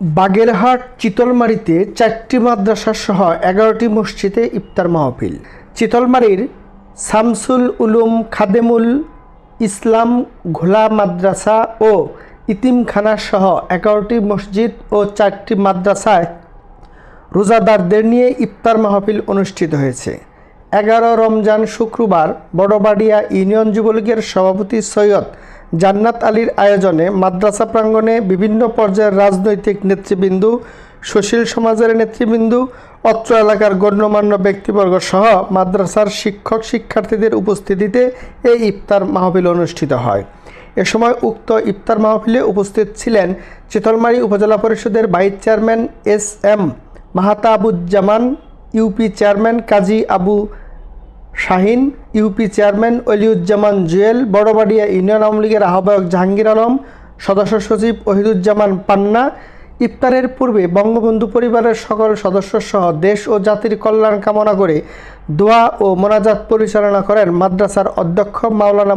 বাগেরহাট চিতলমারিতে চারটি মাদ্রাসা সহ এগারোটি মসজিদে ইফতার মাহফিল। চিতলমারির শামসুল উলুম খাদেমুল ইসলাম ঘোলা মাদ্রাসা ও ইতিমখানা সহ এগারোটি মসজিদ ও চারটি মাদ্রাসায় রোজাদারদের নিয়ে ইফতার মাহফিল অনুষ্ঠিত হয়েছে। এগারো রমজান শুক্রবার বড়বাড়িয়া ইউনিয়ন যুবলীগের সভাপতি সৈয়দ জান্নাত আলীর আয়োজনে মাদ্রাসা প্রাঙ্গণে বিভিন্ন পর্যায়ের রাজনৈতিক নেতৃবৃন্দ, সুশীল সমাজের নেতৃবৃন্দ, অত্র এলাকার গণ্যমান্য ব্যক্তিবর্গ সহ মাদ্রাসার শিক্ষক শিক্ষার্থীদের উপস্থিতিতে এই ইফতার মাহফিল অনুষ্ঠিত হয়। এ সময় উক্ত ইফতার মাহফিলে উপস্থিত ছিলেন চিতলমারী উপজেলা পরিষদের vice chairman S M Mahatabuzzaman, UP chairman Kazi Abu Shahin UP chairman Oliuzzaman Jewel, Barabaria union Awami লীগের আহ্বায়ক জাহাঙ্গীর আলম, সদস্য সচিব ওহিদুজ্জামান পান্না, ইফতারের পূর্বে বঙ্গবন্ধু পরিবারের সকল সদস্য সহ দেশ ও জাতির কল্যাণ কামনা করে দোয়া ও মোনাজাত পরিচালনা করেন মাদ্রাসার অধ্যক্ষ মাওলানা